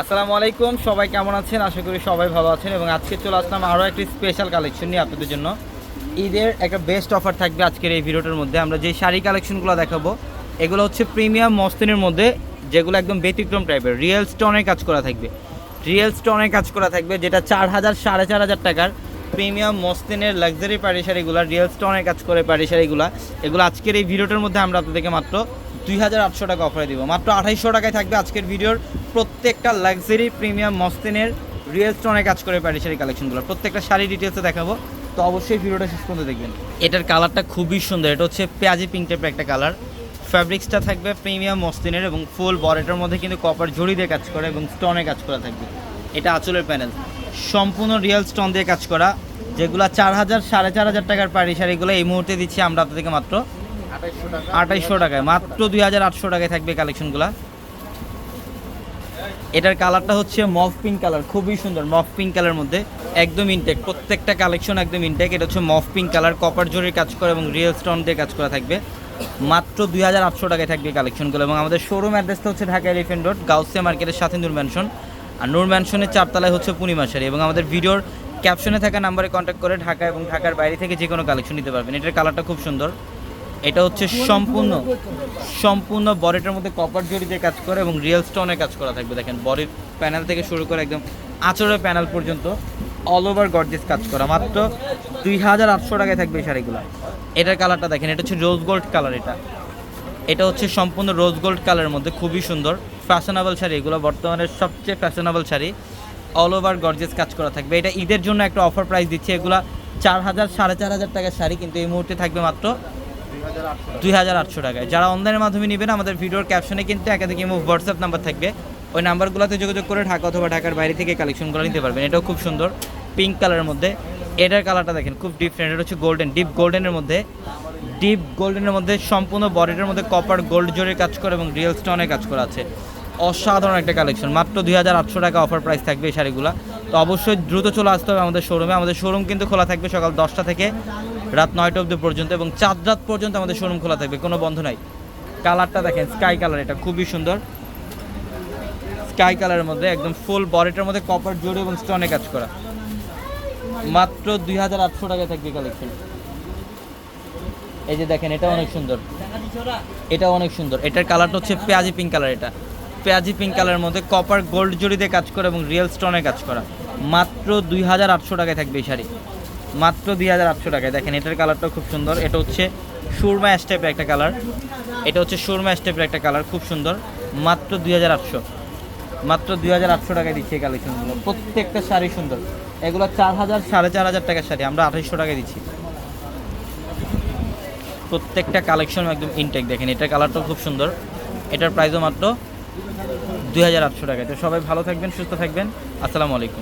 আসসালামু আলাইকুম, সবাই কেমন আছেন? আশা করি সবাই ভালো আছেন এবং আজকে চলে আসলাম আরও একটি স্পেশাল কালেকশন নিয়ে আপনাদের জন্য। ঈদের একটা বেস্ট অফার থাকবে আজকের এই ভিডিওটার মধ্যে। আমরা যে শাড়ি কালেকশনগুলো দেখাবো, এগুলো হচ্ছে প্রিমিয়াম মস্তিনের মধ্যে, যেগুলো একদম ব্যতিক্রম টাইপের রিয়েল স্টোনের কাজ করা থাকবে। রিয়েল স্টোনের কাজ করা থাকবে, যেটা চার হাজার, সাড়ে চার হাজার টাকার প্রিমিয়াম মস্তিনের লাক্সারি পাড়ি শাড়িগুলো রিয়েল স্টোনের কাজ করে পাড়ি শাড়িগুলো। এগুলো আজকের এই ভিডিওটার মধ্যে আমরা আপনাদেরকে মাত্র দুই হাজার আটশো টাকা অফারে দিব। মাত্র আঠাইশশো টাকায় থাকবে আজকের ভিডিওর প্রত্যেকটা লাক্সারি প্রিমিয়াম মস্তিনের রিয়েল স্টোনে কাজ করে পাড়ি শাড়ি কালেকশনগুলো প্রত্যেকটা শাড়ি ডিটেলসে দেখাবো। তো অবশ্যই ভিডিওটা শেষ পর্যন্ত দেখবেন। এটার কালারটা খুবই সুন্দর। এটা হচ্ছে পেঁয়াজি পিঙ্ক টাইপের একটা কালার ফ্যাব্রিক্সটা থাকবে প্রিমিয়াম মস্তিনের এবং ফুল বরেটার মধ্যে কিন্তু কপার জড়ি দিয়ে কাজ করে এবং স্টোনে কাজ করা থাকবে। এটা আঁচলের প্যানেল সম্পূর্ণ রিয়েল স্টোন দিয়ে কাজ করা। যেগুলো চার হাজার সাড়ে চার হাজার টাকার পাড়ি শাড়িগুলো এই মুহূর্তে দিচ্ছি আমরা আপনাদেরকে মাত্র আঠাইশশো টাকায়। মাত্র দুই হাজার আটশো টাকায় থাকবে কালেকশনগুলো এটার কালারটা হচ্ছে মফ পিঙ্ক কালার খুবই সুন্দর মফ পিঙ্ক কালার মধ্যে, একদম ইনটেক প্রত্যেকটা কালেকশন একদম ইনটেক এটা হচ্ছে মফ পিঙ্ক কালার কপার জরির কাজ করা এবং রিয়েল স্টোন দিয়ে কাজ করা থাকবে। মাত্র দুই হাজার আটশো টাকায় থাকবে কালেকশনগুলো এবং আমাদের শোরুম অ্যাড্রেসটা হচ্ছে ঢাকা এলিফেন্ট রোড গাউসিয়া মার্কেটের সাথে নূর ম্যানশন আর নূর ম্যানশনের চারতলায় হচ্ছে পূর্ণিমা শাড়ি এবং আমাদের ভিডিওর ক্যাপশনে থাকা নাম্বারে কন্ট্যাক্ট করে ঢাকা এবং ঢাকার বাইরে থেকে যে কোনো কালেকশন নিতে পারবেন। এটার কালারটা খুব সুন্দর। এটা হচ্ছে সম্পূর্ণ সম্পূর্ণ বডিটার মধ্যে কপার জড়ি দিয়ে কাজ করে এবং রিয়েল স্টোনে কাজ করা থাকবে। দেখেন বডির প্যানেল থেকে শুরু করে একদম আঁচড়ের প্যানেল পর্যন্ত অল ওভার গর্জেস কাজ করা। মাত্র দুই হাজার আটশো টাকায় থাকবে এই শাড়িগুলো। এটার কালারটা দেখেন, এটা হচ্ছে রোজ গোল্ড কালার এটা। এটা হচ্ছে সম্পূর্ণ রোজ গোল্ড কালারের মধ্যে খুবই সুন্দর ফ্যাশনেবল শাড়ি। এগুলো বর্তমানে সবচেয়ে fashionable sari. All over gorgeous কাজ করা থাকবে। এটা ঈদের জন্য একটা অফার প্রাইস দিচ্ছে। এগুলা চার হাজার, সাড়ে চার হাজার টাকার শাড়ি, কিন্তু এই মুহূর্তে থাকবে মাত্র দুই হাজার আটশো টাকায়। যারা অনলাইনের মাধ্যমে নেবেন, আমাদের ভিডিওর ক্যাপশনে কিন্তু একাধিক ইমো হোয়াটসঅ্যাপ নাম্বার থাকবে। ওই নাম্বারগুলোতে যোগাযোগ করে ঢাকা অথবা ঢাকার বাইরে থেকে কালেকশনগুলো নিতে পারবেন। এটাও খুব সুন্দর পিঙ্ক কালারের মধ্যে। এটার কালারটা দেখেন, খুব ডিফারেন্ট এটা হচ্ছে গোল্ডেন ডিপ গোল্ডেনের মধ্যে। ডিপ গোল্ডেনের মধ্যে সম্পূর্ণ বডিটার মধ্যে কপার গোল্ড জোরের কাজ করে এবং রিয়েল স্টোনের কাজ করা আছে। অসাধারণ একটা কালেকশন মাত্র দুই হাজার আটশো টাকা অফার প্রাইস থাকবে এই শাড়িগুলো। তো অবশ্যই দ্রুত চলে আসতে হবে আমাদের শোরুমে আমাদের শোরুম কিন্তু খোলা থাকবে সকাল দশটা থেকে রাত নয়টা অব্দি পর্যন্ত এবং চাঁদ রাত পর্যন্ত আমাদের শোরুম খোলা থাকবে, কোনো বন্ধ নাই। কালারটা দেখেন স্কাই কালার এটা, খুবই সুন্দর। স্কাই কালারের মধ্যে একদম ফুল বডিটার মধ্যে কপার জোরে এবং স্টোনে কাজ করা। মাত্র দুই হাজার আটশো টাকায় থাকবে কালেকশন এই যে দেখেন এটা অনেক সুন্দর। এটা অনেক সুন্দর। এটার কালারটা হচ্ছে পেঁয়াজি পিঙ্ক কালার এটা। পেঁয়াজি পিঙ্ক কালারের মধ্যে কপার গোল্ড জড়ি দিয়ে কাজ করা এবং রিয়েল স্টোনে কাজ করা। মাত্র দুই হাজার আটশো টাকায় থাকবে এই শাড়ি। মাত্র দুই হাজার আটশো টাকায়। দেখেন, এটার কালারটা খুব সুন্দর। এটা হচ্ছে সুরমা স্টেপের একটা কালার। এটা হচ্ছে সুরমা স্টেপের একটা কালার, খুব সুন্দর। মাত্র দুই হাজার আটশো। মাত্র দুই হাজার আটশো টাকায় দিচ্ছি এই কালেকশনগুলো। প্রত্যেকটা শাড়ি সুন্দর। এগুলো চার হাজার সাড়ে চার হাজার টাকার শাড়ি, আমরা আঠাইশশো টাকায় দিচ্ছি। প্রত্যেকটা কালেকশন একদম ইনটেক দেখেন, এটার কালারটাও খুব সুন্দর। এটার প্রাইসও মাত্র দুই হাজার আটশো টাকায়। তো সবাই ভালো থাকবেন, সুস্থ থাকবেন। আসসালামু আলাইকুম।